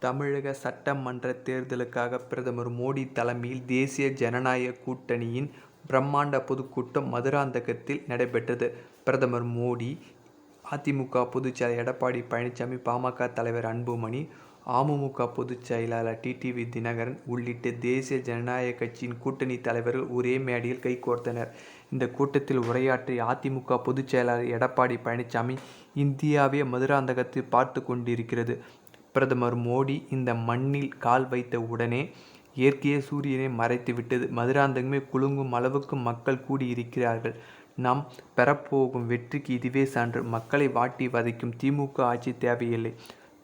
தமிழக சட்டமன்ற தேர்தலுக்காக பிரதமர் மோடி தலைமையில் தேசிய ஜனநாயக கூட்டணியின் பிரம்மாண்ட பொதுக்கூட்டம் மதுராந்தகத்தில் நடைபெற்றது. பிரதமர் மோடி, அதிமுக பொதுச் செயலர் பொதுச்செயலர் எடப்பாடி பழனிசாமி, பாமக தலைவர் அன்புமணி, அமமுக பொதுச்செயலாளர் டிடிவி தினகரன் உள்ளிட்ட தேசிய ஜனநாயக கட்சியின் கூட்டணி தலைவர்கள் ஒரே மேடையில் கைகோர்த்தனர். இந்த கூட்டத்தில் உரையாற்றிய அதிமுக பொதுச்செயலாளர் எடப்பாடி பழனிசாமி, இந்தியாவே மதுராந்தகத்தை பார்த்து கொண்டிருக்கிறது. பிரதமர் மோடி இந்த மண்ணில் கால் வைத்த உடனே இயற்கையே சூரியனை மறைத்து விட்டது. மதுராந்தகமே குலுங்கும் அளவுக்கு மக்கள் கூடியிருக்கிறார்கள். நாம் பெறப்போகும் வெற்றிக்கு இதுவே சான்று. மக்களை வாட்டி வதைக்கும் திமுக ஆட்சி தேவையில்லை.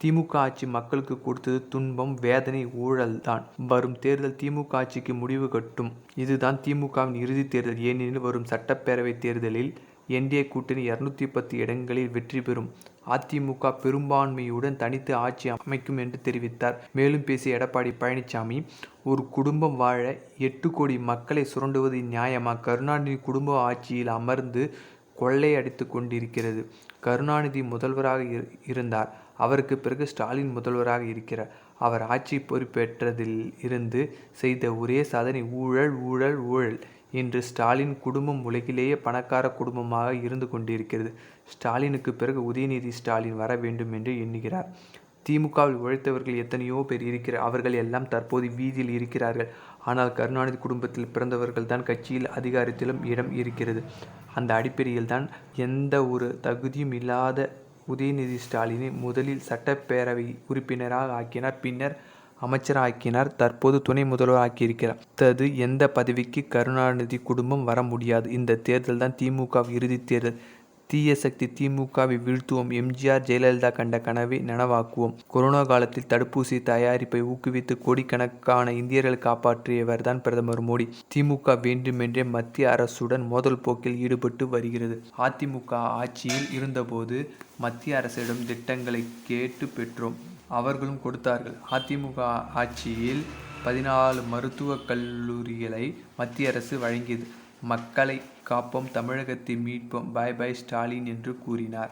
திமுக ஆட்சி மக்களுக்கு கொடுத்தது துன்பம், வேதனை, ஊழல் தான். வரும் தேர்தல் திமுக ஆட்சிக்கு முடிவு கட்டும். இதுதான் திமுகவின் இறுதி தேர்தல். ஏனெனில் வரும் சட்டப்பேரவை தேர்தலில் என்டிஏ கூட்டணி இரநூத்தி பத்து இடங்களில் வெற்றி பெறும். அதிமுக பெரும்பான்மையுடன் தனித்து ஆட்சி அமைக்கும் என்று தெரிவித்தார். மேலும் பேசிய எடப்பாடி பழனிசாமி, ஒரு குடும்பம் வாழ எட்டு கோடி மக்களை சுரண்டுவது நியாயமா? கருணாநிதி குடும்ப ஆட்சியில் அமர்ந்து கொள்ளை கொண்டிருக்கிறது. கருணாநிதி முதல்வராக இருந்தார். அவருக்கு பிறகு ஸ்டாலின் முதல்வராக இருக்கிறார். அவர் ஆட்சி பொறுப்பேற்றதில் இருந்து செய்த ஒரே சாதனை ஊழல், ஊழல், ஊழல். இன்று ஸ்டாலின் குடும்பம் உலகிலேயே பணக்கார குடும்பமாக இருந்து கொண்டிருக்கிறது. ஸ்டாலினுக்கு பிறகு உதயநிதி ஸ்டாலின் வர வேண்டும் என்று எண்ணுகிறார். திமுகவில் உழைத்தவர்கள் எத்தனையோ பேர் இருக்கிற அவர்கள் எல்லாம் தற்போது வீதியில் இருக்கிறார்கள். ஆனால் கருணாநிதி குடும்பத்தில் பிறந்தவர்கள் தான் கட்சியில் அதிகாரத்திலும் இடம் இருக்கிறது. அந்த அடிப்படையில் தான் எந்த ஒரு தகுதியும் இல்லாத உதயநிதி ஸ்டாலினை முதலில் சட்டப்பேரவை உறுப்பினராக ஆக்கினார். பின்னர் அமைச்சராக்கினார். தற்போது துணை முதல்வர் ஆக்கியிருக்கிறார். தது எந்த பதவிக்கு கருணாநிதி குடும்பம் வர முடியாது. இந்த தேர்தல் தான் திமுக இறுதி தேர்தல். தீய சக்தி திமுகவை வீழ்த்துவோம் எம்ஜிஆர் ஜெயலலிதா கண்ட கனவை நனவாக்குவோம். கொரோனா காலத்தில் தடுப்பூசி தயாரிப்பை ஊக்குவித்து கோடிக்கணக்கான இந்தியர்களை காப்பாற்றியவர் தான் பிரதமர் மோடி. திமுக வேண்டுமென்றே மத்திய அரசுடன் மோதல் போக்கில் ஈடுபட்டு வருகிறது. அதிமுக ஆட்சியில் இருந்தபோது மத்திய அரசிடம் திட்டங்களை கேட்டு பெற்றோம். அவர்களும் கொடுத்தார்கள். அதிமுக ஆட்சியில் பதினாலு மருத்துவக் கல்லூரிகளை மத்திய அரசு வழங்கியது. மக்களை காப்போம் தமிழகத்தை மீட்போம் பாய் பாய் ஸ்டாலின் என்று கூறினார்.